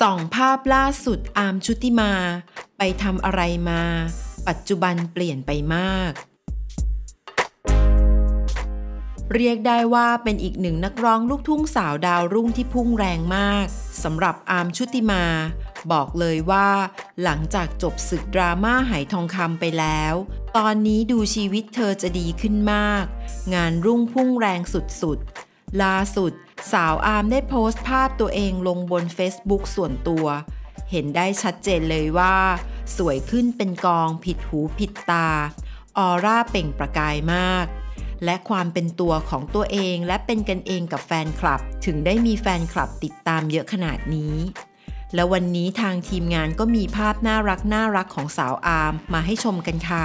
ส่องภาพล่าสุดอาร์มชุติมา ไปทำอะไรมา ปัจจุบันเปลี่ยนไปมาก เรียกได้ว่าเป็นอีกหนึ่งนักร้องลูกทุ่งสาวดาวรุ่งที่พุ่งแรงมากสำหรับอาร์มชุติมา บอกเลยว่า หลังจากจบศึกดราม่าไหทองคำไปแล้ว ตอนนี้ดูชีวิตเธอจะดีขึ้นมาก งานรุ่งพุ่งแรงสุดๆล่าสุด สาวอาร์มได้โพสต์ภาพตัวเองลงบน Facebook ส่วนตัว เห็นได้ชัดเจนเลยว่า สวยขึ้นเป็นกองผิดหูผิดตา ออร่าเปล่งประกายมาก และความเป็นตัวของตัวเองและเป็นกันเองกับแฟนคลับ ถึงได้มีแฟนคลับติดตามเยอะขนาดนี้ และวันนี้ทางทีมงานก็มีภาพน่ารักน่ารักของสาวอาร์มมาให้ชมกันค่ะ